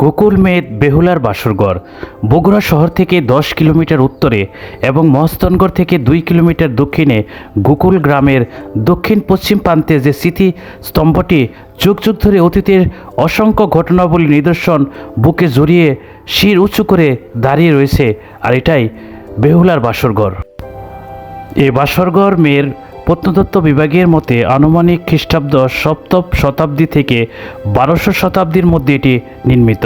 গোকুল মেদ বেহুলার বাসরগড়। বগুড়া শহর থেকে দশ কিলোমিটার উত্তরে এবং মহস্তনগড় থেকে দুই কিলোমিটার দক্ষিণে গোকুল গ্রামের দক্ষিণ পশ্চিম প্রান্তে যে স্মৃতি স্তম্ভটি যুগ যুগ ধরে অতীতের অসংখ্য ঘটনাবলী নিদর্শন বুকে জড়িয়ে শির উঁচু করে দাঁড়িয়ে রয়েছে, আর এটাই বেহুলার বাসরগড়। এ বাসরগড় মেয়ের প্রত্নতত্ত্ব বিভাগের মতে আনুমানিক খ্রিস্টাব্দ সপ্তম শতাব্দী থেকে বারোশো শতাব্দীর মধ্যে এটি নির্মিত।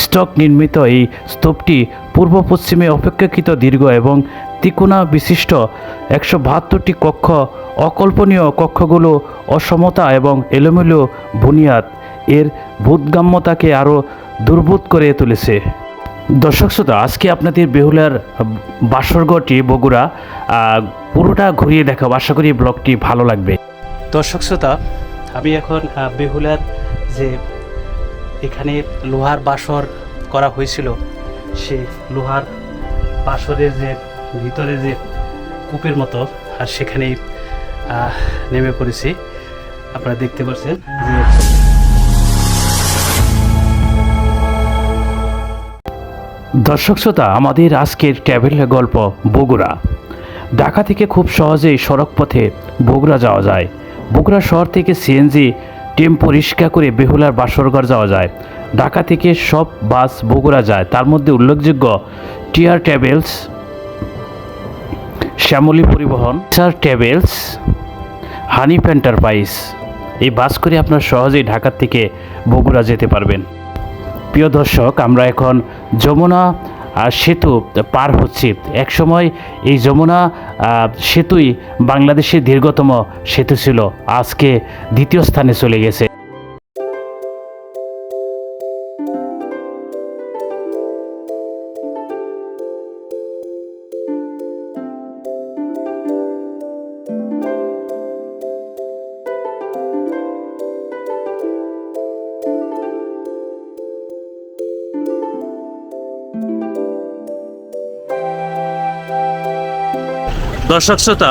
স্টক নির্মিত এই স্তূপটি পূর্ব পশ্চিমে অপেক্ষাকৃত দীর্ঘ এবং তিকোনা বিশিষ্ট একশো বাহাত্তরটি কক্ষ, অকল্পনীয় কক্ষগুলো, অসমতা এবং এলোমেলো বুনিয়াদ। এর বোধগম্যতাকে আরও দুর্বোধ করে তুলেছে। দর্শক শ্রোতা, আজকে আপনাদের বেহুলার বাসরগড়টি বগুড়া পুরোটা ঘুরিয়ে দেখাবো। আশা করি ব্লগটি ভালো লাগবে। দর্শক শ্রোতা, আমি এখন বেহুলার যে এখানে লোহার বাসর করা হয়েছিল, সেই লোহার বাসরের যে ভিতরে যে কূপের মতো, আর সেখানেই নেমে পড়েছি। আপনারা দেখতে পাচ্ছেন যে দর্শক শ্রোতা, আমাদের আজকের ট্রাভেল গল্প বগুড়া। ঢাকা থেকে খুব সহজেই সড়ক পথে বগুড়া যাওয়া যায়। বগুড়া শহর থেকে সিএনজি টেম্পো রিক্সা করে বেহুলার বাসরগড় যাওয়া যায়। ঢাকা থেকে সব বাস বগুড়া যায়। তার মধ্যে উল্লেখযোগ্য টিআর ট্রাভেলস শ্যামলী পরিবহন, চার ট্রাভেলস হানিফ এন্টারপ্রাইজ। এই বাস করে আপনার সহজেই ঢাকা থেকে বগুড়া যেতে পারবেন। প্রিয় দর্শক, আমরা এখন যমুনা সেতু পার হচ্ছি। একসময় এই যমুনা সেতুই বাংলাদেশের দীর্ঘতম সেতু ছিল। আজকে দ্বিতীয় স্থানে চলে গেছে। দর্শক শ্রোতা,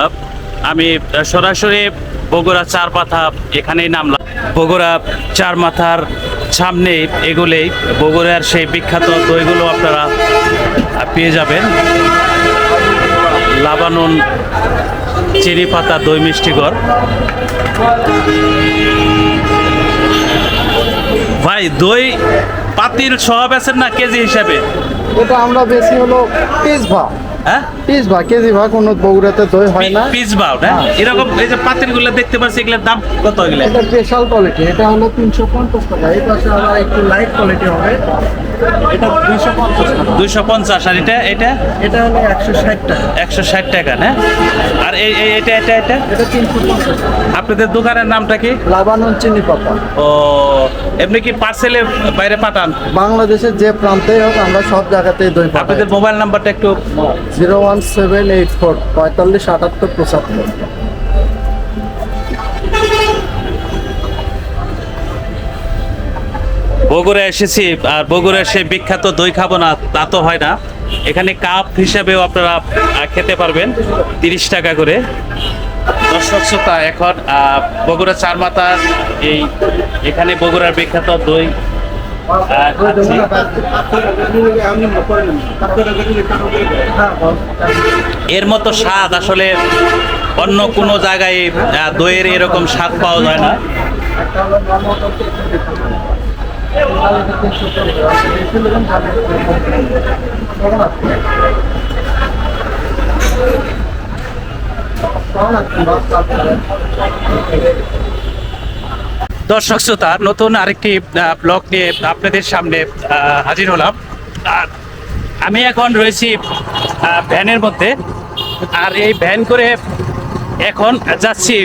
আমি সরাসরি বগুড়া চার মাথা এখানেই নামলাম। বগুড়া চার মাথার সামনে এগুলেই বগুড়ার সেই বিখ্যাত দইগুলো আপনারা পেয়ে যাবেন। লাবানুন চিনি পাতা দই মিষ্টিগর ভাই, দই পাতিল সহ বেছেন না কেজি হিসাবে? এটা আমরা বেশি হলো পিস ভাগ হ্যাঁ? পিস ভাগ কেজি ভাগ কোনো বগুড়াতে দই হয় না। পিস বাউ না হ্যাঁ। এরকম এই যে পাতিলগুলো দেখতে পাচ্ছি এগুলোর দাম কত এগুলো? এটা স্পেশাল কোয়ালিটি এটা হলো তিনশো পঞ্চাশ টাকা। এটা আবার একটু লাইট কোয়ালিটি হবে। এটা দুইশো পঞ্চাশ দুইশো পঞ্চাশ আর এটা এটা? এটা হলো একশো ষাট টাকা। একশো ষাট টাকা না? আর এই এটা এটা এটা? এটা তিনশো পঞ্চাশ আপনাদের দোকানের নামটা কি? লাবানুন চিনি পাতা ও এমনি কি পার্সেলে বাইরে পাঠান? বাংলাদেশের যে প্রান্তেই হোক আমরা সব জায়গাতেই দই আপনাদের মোবাইল নাম্বারটা একটু zero one seven eight four পঁয়তাল্লিশ আটাত্তর পঁচাত্তর। বগুড়া এসেছি, আর বগুড়ার সেই বিখ্যাত দই খাব না, তা তো হয় না। এখানে কাপ হিসাবেও আপনারা খেতে পারবেন, তিরিশ টাকা করে। দর্শক শ্রোতা, এখন বগুড়া চার মাতার এই, এখানে বগুড়ার বিখ্যাত দই। এর মতো স্বাদ আসলে অন্য কোনো জায়গায় দইয়ের এরকম স্বাদ পাওয়া যায় না। দর্শক শ্রোতা, নতুন আরেকটি ব্লগ নিয়ে আপনাদের সামনে হাজির হলাম। আর আমি এখন রয়েছি ভ্যানের মধ্যে। আর এই ভ্যান করে এখন যাচ্ছি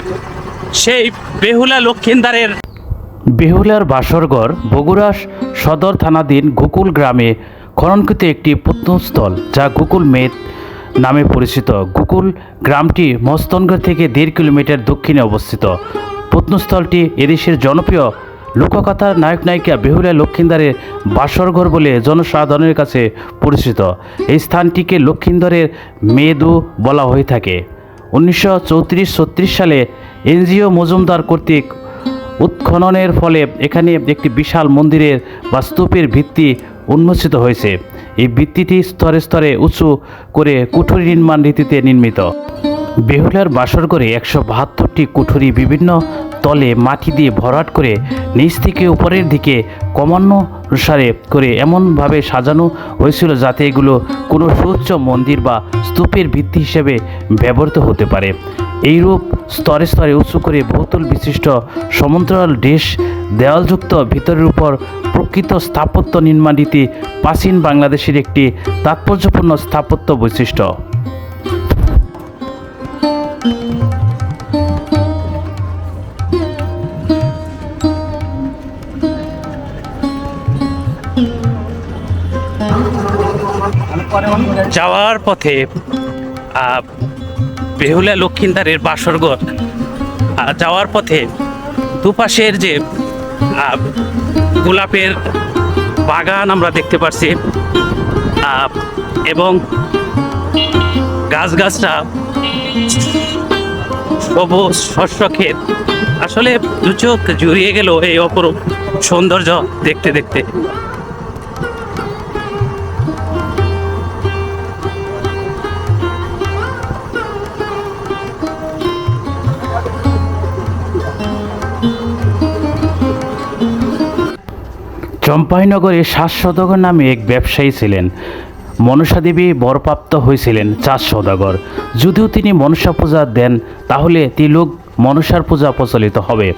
সেই বেহুলা লক্ষিন্দারের বেহুলার বাসরগড় বগুড়া সদর থানাধীন গোকুল গ্রামে খননকৃত একটি প্রত্নস্থল যা গোকুল মেদ নামে পরিচিত। গোকুল গ্রামটি মস্তনগড় থেকে দেড় কিলোমিটার দক্ষিণে অবস্থিত। প্রত্নস্থলটি এদেশের জনপ্রিয় লোককথার নায়ক নায়িকা বেহুলা লক্ষিন্দারের বাসরঘর বলে জনসাধারণের কাছে পরিচিত। এই স্থানটিকে লক্ষিন্দরের মেদু বলা হয়ে থাকে। উনিশশো চৌত্রিশ সালে এনজিও মজুমদার কর্তৃক উৎখননের ফলে এখানে একটি বিশাল মন্দিরের বা স্তূপের ভিত্তি উন্মোচিত হয়েছে। এই ভিত্তিটি স্তরে স্তরে উঁচু করে কুঠুরি নির্মাণ রীতিতে নির্মিত। বেহুলার বাসর করে একশো বাহাত্তরটি কুঠুরি বিভিন্ন তলে মাটি দিয়ে ভরাট করে নিচ থেকে উপরের দিকে ক্রমানুসারে করে এমনভাবে সাজানো হয়েছিল যাতে এগুলো কোনো সুউচ্চ মন্দির বা স্তূপের ভিত্তি হিসেবে ব্যবহৃত হতে পারে। এইরূপ স্তরে স্তরে উঁচু করে বহুতল বিশিষ্ট সমান্তরাল দেশ দেওয়ালযুক্ত ভিতরের উপর প্রকৃত স্থাপত্য নির্মাণ রীতি প্রাচীন বাংলাদেশের একটি তাৎপর্যপূর্ণ স্থাপত্য বৈশিষ্ট্য। যাওয়ার পথে বেহুলা লক্ষিন্দারের বাসরঘর আহ, যাওয়ার পথে দুপাশের যে গোলাপের বাগান আমরা দেখতে পাচ্ছি এবং গাছগাছরা সবুজ শস্য ক্ষেত আসলে দু চোখ জুড়িয়ে গেল এই অপরূপ সৌন্দর্য দেখতে দেখতে। চম্পাইনগরে সাত সদাগর নামে এক ব্যবসায়ী ছিলেন। মনসা দেবী বরপ্রাপ্ত হয়েছিলেন চার সদাগর যদিও তিনি মনসা পূজা দেন, তাহলে তিলুক মনসার পূজা প্রচলিত হবে।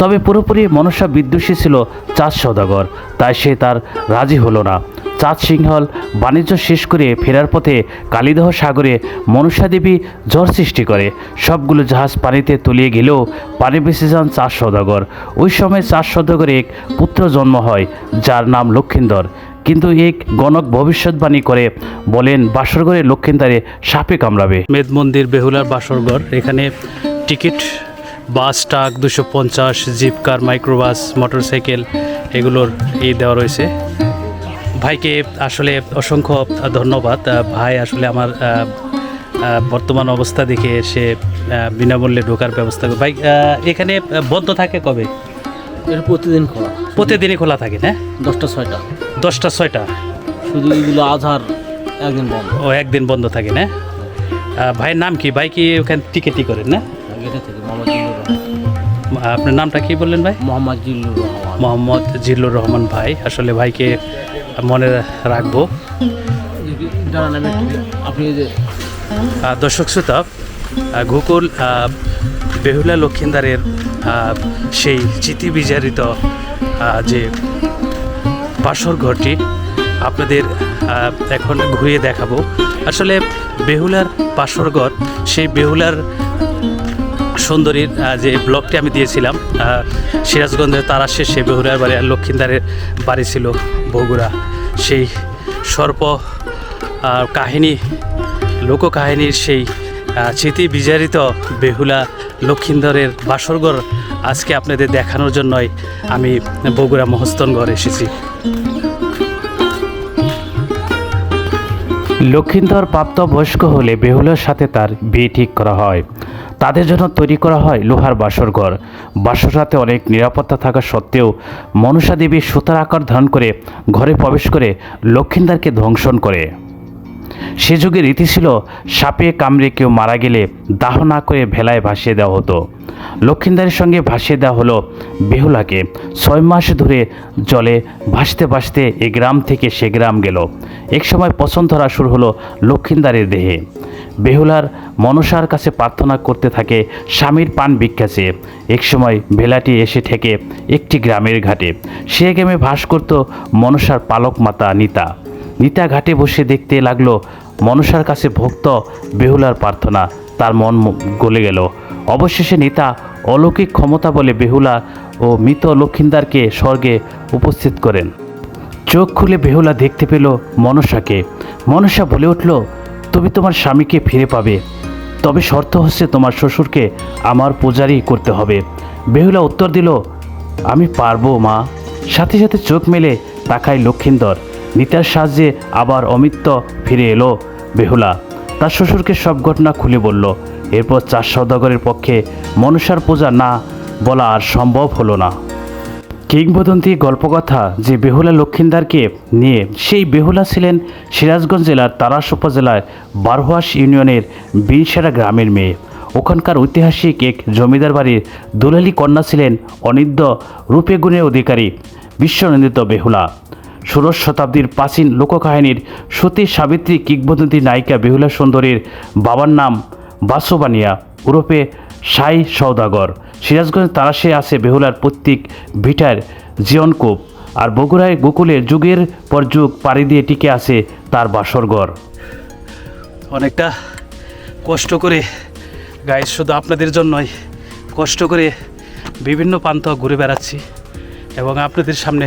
তবে পুরোপুরি মনসা বিদ্বেষী ছিল চার সদাগর তাই সে তার রাজি হলো না। চাঁদ সিংহল বাণিজ্য শেষ করে ফেরার পথে কালিদহ সাগরে মনসা দেবী ঝড় সৃষ্টি করে। সবগুলো জাহাজ পানিতে তলিয়ে গেলেও পানি বেঁচে যান চাঁদ সদাগর। ওই সময় চাঁদ সদাগরে এক পুত্র জন্ম হয়, যার নাম লক্ষিন্দর। কিন্তু এক গণক ভবিষ্যৎবাণী করে, বলেন বাসরগড়ে লক্ষিন্দারে সাপে কামড়াবে। মেদ মন্দির বেহুলার বাসরগড়, এখানে টিকিট, বাস, ট্রাক, দুশো পঞ্চাশ, জিপ, কার, মাইক্রোবাস, মোটরসাইকেল, এগুলোর এই দেওয়া রয়েছে। ভাইকে আসলে অসংখ্য ধন্যবাদ। ভাই আসলে আমার বর্তমান অবস্থা দেখে সে বিনামূল্যে ঢোকার ব্যবস্থা করে ভাই এখানে বন্ধ থাকে কবে? এটা প্রতিদিন খোলা। প্রতিদিনই খোলা থাকে না? দশটা ছয়টা। দশটা ছয়টা? শুধু এগুলো আধার একদিন বন্ধ। ও একদিন বন্ধ থাকে না? ভাইয়ের নাম কি? ভাই কি ওখানে টিকেটই করেন না? আপনার নামটা কি বললেন ভাই? মোহাম্মদ জিল্লুর রহমান। মোহাম্মদ জিল্লুর রহমান ভাই। আসলে ভাইকে মনে রাখব। দর্শক শ্রোতা গোকুল বেহুলা লক্ষিন্দারের সেই চিতি বিজারিত যে বাসর ঘরটি আপনাদের এখন ঘুরিয়ে দেখাবো। আসলে বেহুলার বাসর ঘর, সেই বেহুলার সুন্দরীর যে ব্লগটি আমি দিয়েছিলাম সিরাজগঞ্জের তারা শেষে বেহুলার বাড়ি আর লক্ষিন্দারের বাড়ি ছিল বগুড়া। সেই সর্প কাহিনী, লোককাহিনীর সেই স্মৃতি বিজারিত বেহুলা লক্ষিন্দরের বাসরঘর আজকে আপনাদের দেখানোর জন্যই আমি বগুড়া মহস্তনগড় এসেছি। লক্ষিন্দর প্রাপ্তবয়স্ক হলে বেহুলার সাথে তার বিয়ে ঠিক করা হয়। তাদের জন্য তৈরি করা হয় লোহার বাসরঘর বাসরাতে অনেক নিরাপত্তা থাকা সত্ত্বেও মনসা দেবী সুতার আকার ধারণ করে ঘরে প্রবেশ করে লক্ষিন্দারকে ধ্বংসন করে। সে যুগে রীতি ছিল, সাপে কামড়ে কেউ মারা গেলে দাহ না করে ভেলায় ভাসিয়ে দেওয়া হতো। লক্ষিন্দারের সঙ্গে ভাসিয়ে দেওয়া হলো বেহুলাকে। ছয় মাস ধরে জলে ভাসতে ভাসতে এ গ্রাম থেকে সে গ্রাম গেল। এক সময় পছন্দ ধরা শুরু হলো লক্ষিন্দারের দেহে। বেহুলার মনসার কাছে প্রার্থনা করতে থাকে স্বামীর পান ভিক্ষা চেয়ে এক সময় ভেলাটি এসে ঠেকে একটি গ্রামের ঘাটে। সে গ্রামে ভাস করত মনসার পালক মাতা নিতা। নিতা ঘাটে বসে দেখতে লাগল মনসার কাছে ভক্ত বেহুলার প্রার্থনা। তার মন গলে গেল। অবশেষে নিতা অলৌকিক ক্ষমতা বলে বেহুলা ও মৃত লক্ষিন্দারকে স্বর্গে উপস্থিত করেন। চোখ খুলে বেহুলা দেখতে পেল মনসাকে। মনসা বলে উঠল তুমি তোমার স্বামীকে ফিরে পাবে। তবে শর্ত হচ্ছে তোমার শ্বশুরকে আমার পূজারি করতে হবে। বেহুলা উত্তর দিল, আমি পারব, মা। সাথে সাথে চোখ মেলে তাকায় লক্ষিন্দর। নিতার সাহায্যে আবার অমিত্য ফিরে এলো বেহুলা। তার শ্বশুরকে সব ঘটনা খুলে বলল। এরপর চার সৌদাগরের পক্ষে মনসার পূজা না বলা আর সম্ভব হলো না। কিংবদন্তি গল্পকথা যে বেহুলা লক্ষিন্দারকে নিয়ে, সেই বেহুলা ছিলেন সিরাজগঞ্জ জেলার তারাস উপজেলার বারহাস ইউনিয়নের বিনসেরা গ্রামের মেয়ে। ওখানকার ঐতিহাসিক এক জমিদার বাড়ির দুলালি কন্যা ছিলেন অনিদ্য রূপে গুণের অধিকারী বিশ্বনন্দিত বেহুলা। ষোড়শ শতাব্দীর প্রাচীন লোককাহিনীর সতী সাবিত্রী কিংবদন্তি নায়িকা বেহুলা সুন্দরীর বাবার নাম বাসবানিয়া ওরফে সাই সৌদাগর সিরাজগঞ্জ তারাসে আছে বেহুলার প্রত্যেক ভিটার জীবনকূপ আর বগুড়ায় গোকুলে যুগের পর যুগ পাড়ি দিয়ে টিকে আছে তার বাসরঘর অনেকটা কষ্ট করে গাইজ শুধু আপনাদের জন্যই, কষ্ট করে বিভিন্ন প্রান্ত ঘুরে বেড়াচ্ছি এবং আপনাদের সামনে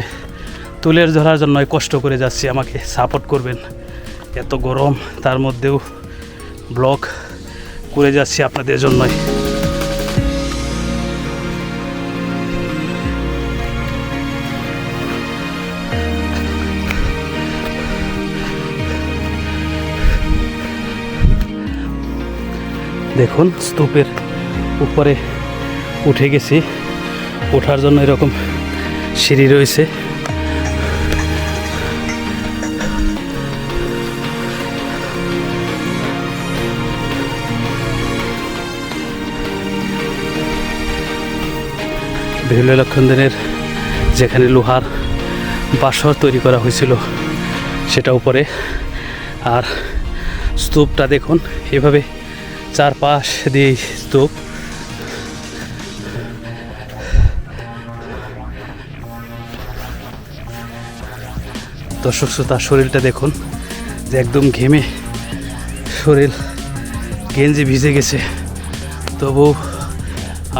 তুলের ধরার জন্যই কষ্ট করে যাচ্ছি। আমাকে সাপোর্ট করবেন। এত গরম, তার মধ্যেও ব্লগ করে যাচ্ছি আপনাদের জন্যই। দেখুন, স্তূপের উপরে উঠে গেছি। ওঠার জন্য এরকম সিঁড়ি রয়েছে। বেহুলা লক্ষণদের যেখানে লোহার বাসর তৈরি করা হয়েছিল, সেটা উপরে। আর স্তূপটা দেখুন, এভাবে চারপাশ দিয়ে স্তূপ দর্শক শ্রোতা, শরীরটা দেখুন যে একদম ঘেমে শরীর গেঞ্জি ভিজে গেছে। তবু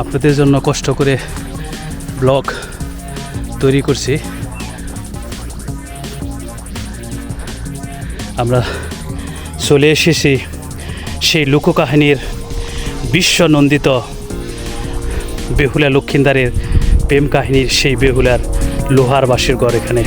আপনাদের জন্য কষ্ট করে ব্লগ তৈরি করছি। আমরা চলে এসেছি সেই লোককাহিনীর বিশ্বনন্দিত বেহুলা লক্ষিন্দারের প্রেম কাহিনীর সেই বেহুলার লোহার বাসের ঘর এখানে।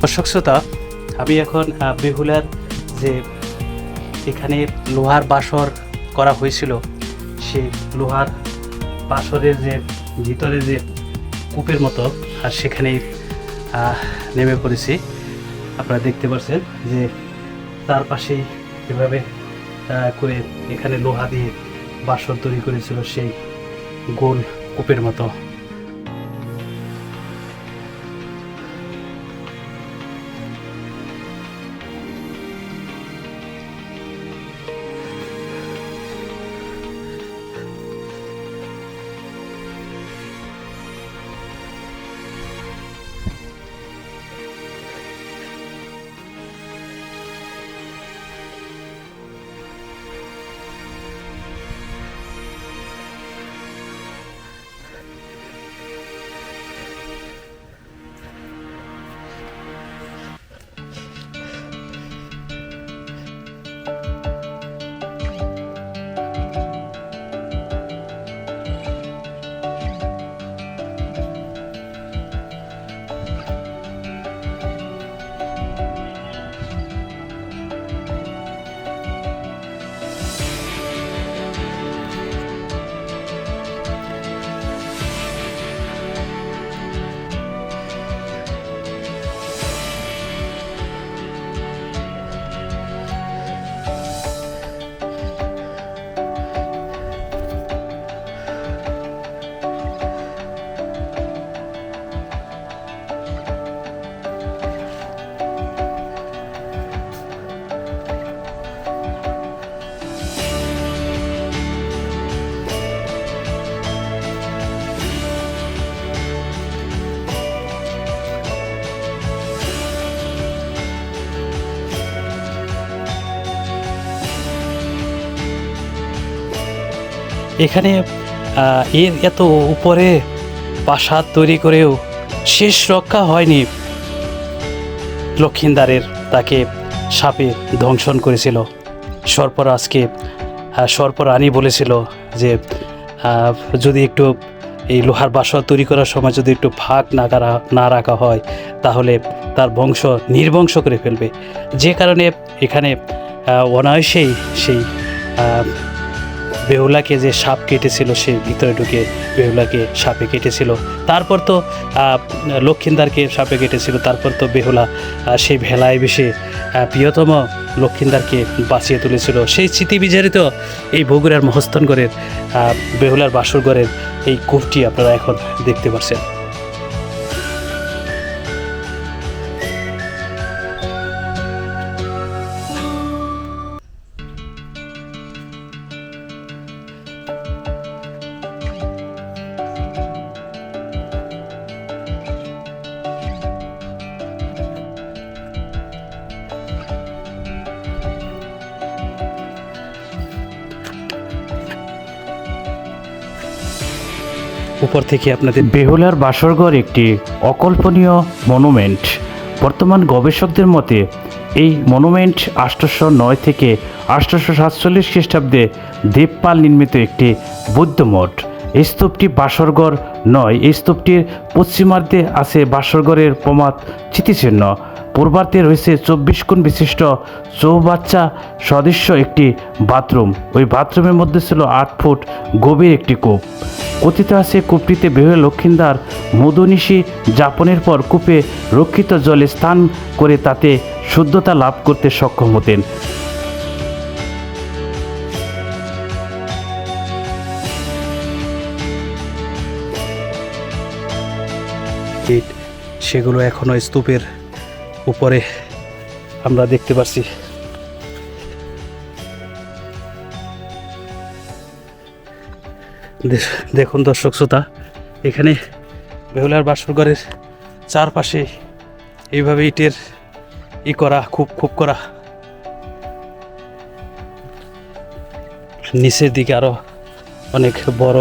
দর্শক শ্রোতা আমি এখন বেহুলার যে এখানে লোহার বাসর করা হয়েছিল সে লোহার বাসরের যে ভিতরে যে কূপের মতো আর সেখানেই আহ, নেমে পড়েছি। আপনারা দেখতে পাচ্ছেন যে তার পাশেই এভাবে করে এখানে লোহা দিয়ে বাসর তৈরি করেছিল সেই গোল কূপের মতো। এখানে এর এত উপরে প্রাসাদ তৈরি করেও শেষ রক্ষা হয়নি। লক্ষিন্দারের তাকে সাপে ধ্বংসন করেছিল। সর্পরাজকে সর্পরানী বলেছিল যে যদি একটু এই লোহার বাসা তৈরি করার সময় যদি একটু ফাঁক না করা, না রাখা হয়, তাহলে তার বংশ নির্বংশ করে ফেলবে। যে কারণে এখানে অনায়াসেই সেই বেহুলাকে যে সাপ কেটেছিল, সে ভিতরে ঢুকে বেহুলাকে সাপে কেটেছিল। তারপর তো লক্ষিন্দারকে সাপে কেটেছিল, তারপর তো বেহুলা সেই ভেলায় বেশি প্রিয়তম লক্ষিন্দারকে বাঁচিয়ে তুলেছিল। সেই স্মৃতি বিজারিত এই বগুড়ার মহস্তনগরের বেহুলার বাসরগড়ের এই কূপটি আপনারা এখন দেখতে পাচ্ছেন উপর থেকে আপনাদের বেহুলার বাসরগড় একটি অকল্পনীয় মনুমেন্ট। বর্তমান গবেষকদের মতে, এই মনুমেন্ট আষ্টশো নয় থেকে আষ্টশো সাতচল্লিশ খ্রিস্টাব্দে দেবপাল নির্মিত একটি বৌদ্ধ মঠ। এই স্তূপটি বাসরগড় নয়, এই স্তূপটির পশ্চিমার্ধে আছে বাসরঘরের প্রমাদ স্মৃতিচিহ্ন পূর্বার্ধে রয়েছে চব্বিশ কোণ বিশিষ্ট চৌবাচ্চা সদৃশ্য একটি বাথরুম। ওই বাথরুমের মধ্যে ছিল আট ফুট গভীর একটি কূপ। কথিত আছে কূপটিতে বেহুলা লক্ষিন্দার মধুনিশি যাপনের পর কূপে রক্ষিত জলে স্নান করে তাতে শুদ্ধতা লাভ করতে সক্ষম হতেন। সেগুলো এখনও স্তূপের উপরে আমরা দেখতে পাচ্ছি দেখুন দর্শক শ্রোতা, এখানে বেহুলার বাসরঘরের চারপাশে এইভাবে ইটের ই করা, খুব খুব করা। নিচের দিকে আরও অনেক বড়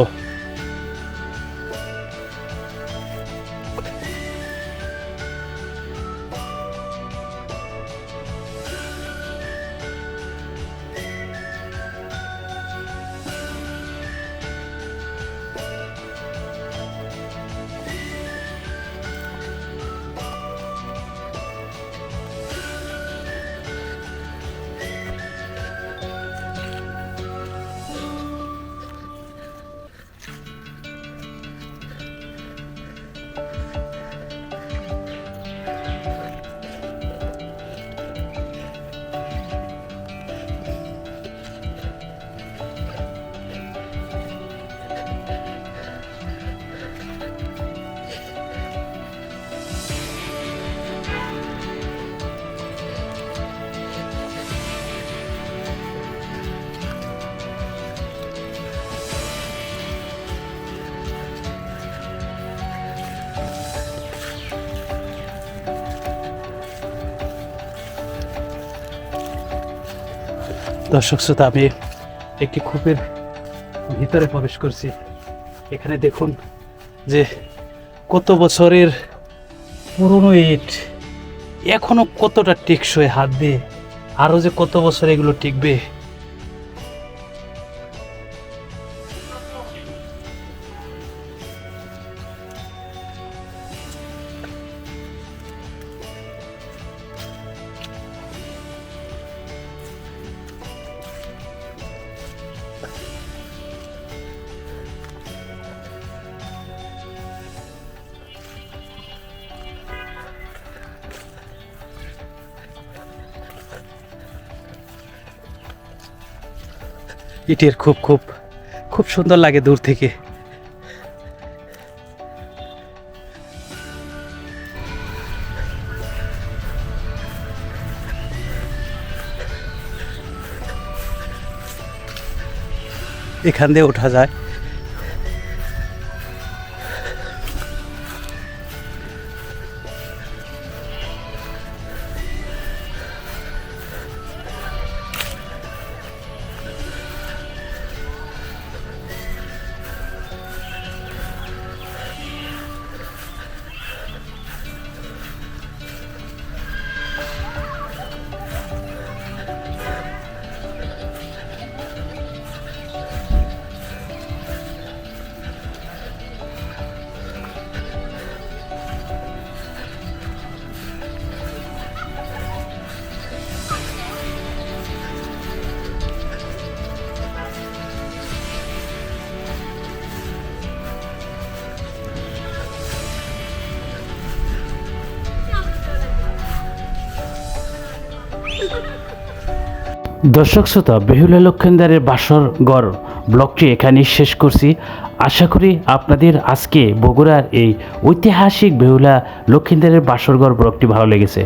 দর্শক শ্রোতা, আমি একটি কূপের ভিতরে প্রবেশ করছি। এখানে দেখুন যে কত বছরের পুরনো ইট এখনও কতটা টেকসই হাত দিয়ে, আরও যে কত বছর এগুলো টিকবে ইটের খুব খুব খুব সুন্দর লাগে দূর থেকে। এখান দিয়ে ওঠা যায়। দর্শক শ্রোতা, বেহুলা লক্ষণদারের বাসর গড় ব্লগটি এখানেই শেষ করছি। আশা করি আপনাদের আজকে বগুড়ার এই ঐতিহাসিক বেহুলা লক্ষিন্দারের বাসরগড় ব্লকটি ভালো লেগেছে।